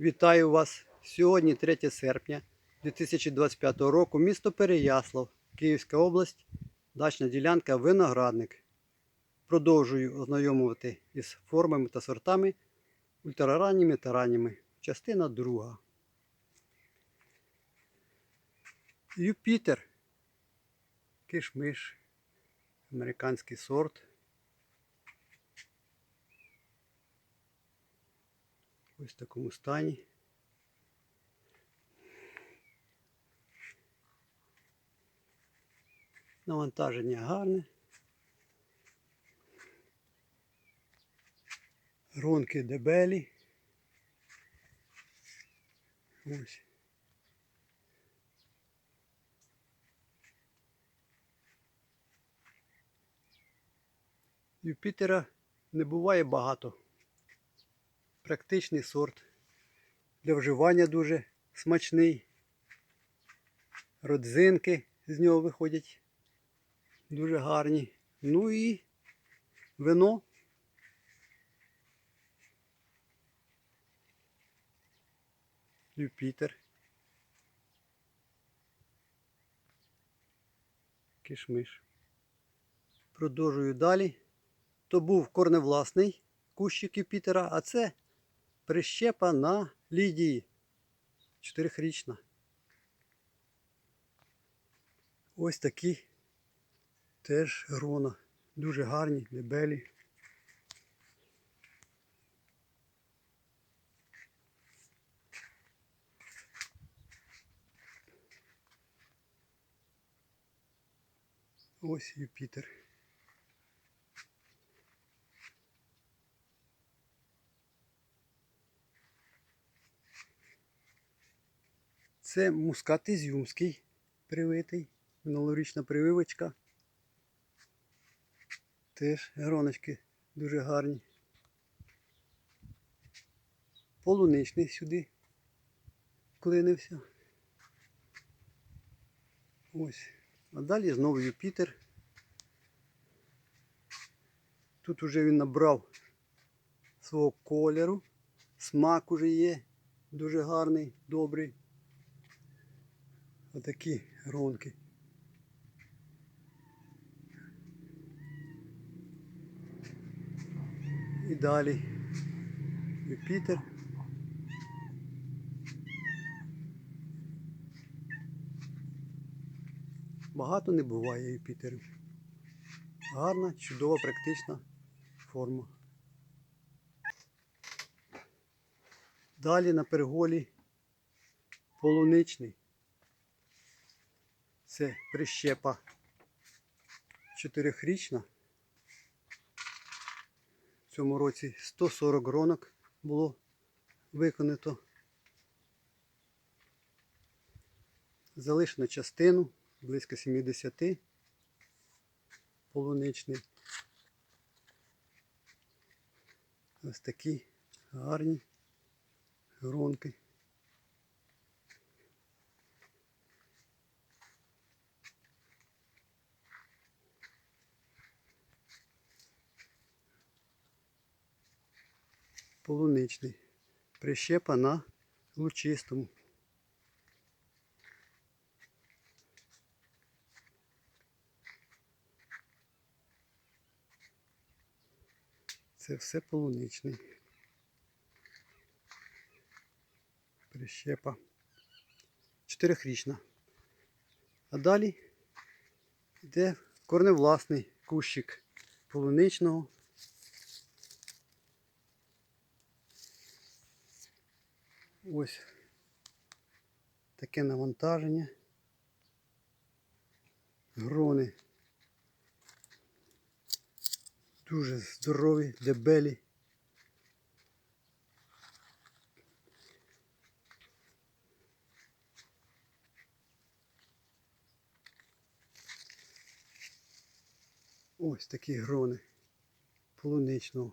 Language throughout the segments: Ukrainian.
Вітаю вас! Сьогодні 3 серпня 2025 року, місто Переяслав, Київська область, дачна ділянка Виноградник. Продовжую ознайомувати із формами та сортами ультраранніми та ранніми. Частина друга. Юпітер. Кишмиш. Американський сорт. Ось в такому стані. Навантаження гарне. Ронки дебелі. Ось. Юпітера не буває багато. Практичний сорт. Для вживання дуже смачний. Родзинки з нього виходять дуже гарні. Ну і вино. Юпітер. Кишмиш. Продовжую далі. То був корневласний кущик Юпітера, а це прищепа на Лідії. Чотирихрічна. Ось такі теж грона. Дуже гарні, дебелі. Ось Юпітер. Це мускат ізюмський привитий, минулорічна прививочка. Теж гроночки дуже гарні. Полуничний сюди вклинився. Ось. А далі знову Юпітер. Тут уже він набрав свого кольору. Смак уже є. Дуже гарний, добрий. Отакі гронки. І далі Юпітер. Багато не буває Юпітерів. Гарна, чудова, практична форма. Далі на перголі полуничний. Це прищепа чотирихрічна. В цьому році 140 гронок було виконано. Залишено частину близько 70 полуничний. Ось такі гарні гронки. Полуничний. Прищепа на лучистому. Це все полуничний. Прищепа. Чотирихрічна. А далі йде корневласний кущик полуничного. Ось таке навантаження. Грони. Дуже здорові, дебелі. Ось такі грони полуничного.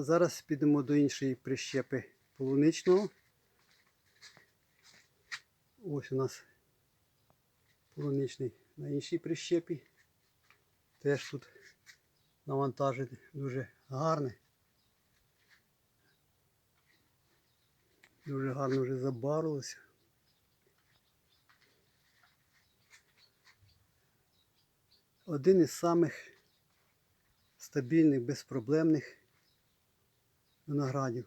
полуничний. Зараз підемо до іншої прищепи полуничного. Ось у нас полуничний на іншій прищепі. Теж тут навантаження дуже гарне. Дуже гарно вже забарвилося. Один із самих стабільних, безпроблемних виноградів.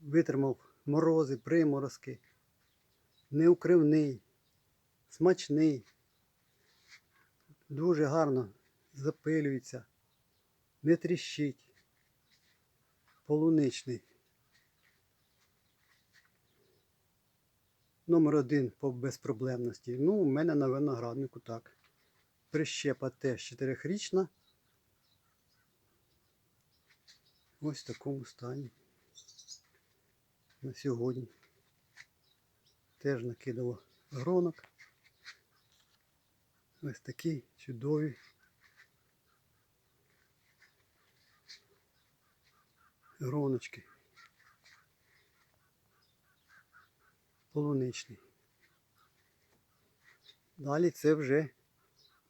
Витримав морози, приморозки, неукривний, смачний, дуже гарно запилюється, не тріщить, полуничний. Номер один по безпроблемності. Ну, у мене на винограднику так. Прищепа теж чотирихрічна. Ось в такому стані. На сьогодні. Теж накидало гронок. Ось такі чудові. Гроночки. Полуничний. Далі це вже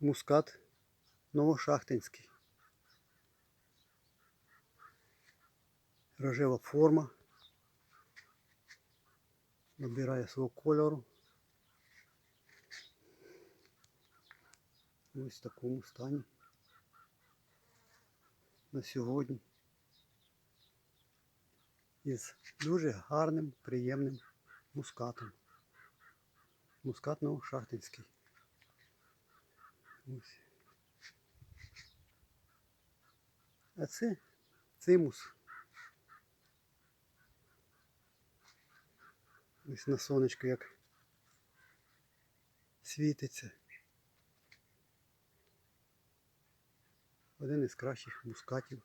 мускат новошахтинський. Рожева форма. Набирає свого кольору. Ось в такому стані. На сьогодні. Із дуже гарним, приємним мускатом. Мускат новошахтинський. Ось. А це цимус. Ось на сонечку як світиться. Один із кращих мускатів.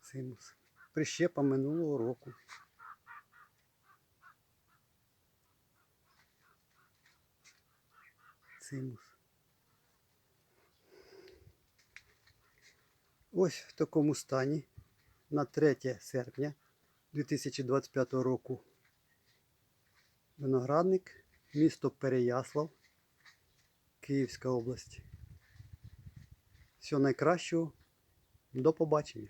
Цимус. Прищепа минулого року. Цимус. Ось в такому стані на 3 серпня 2025 року виноградник, місто Переяслав, Київська область. Всього найкращого. До побачення.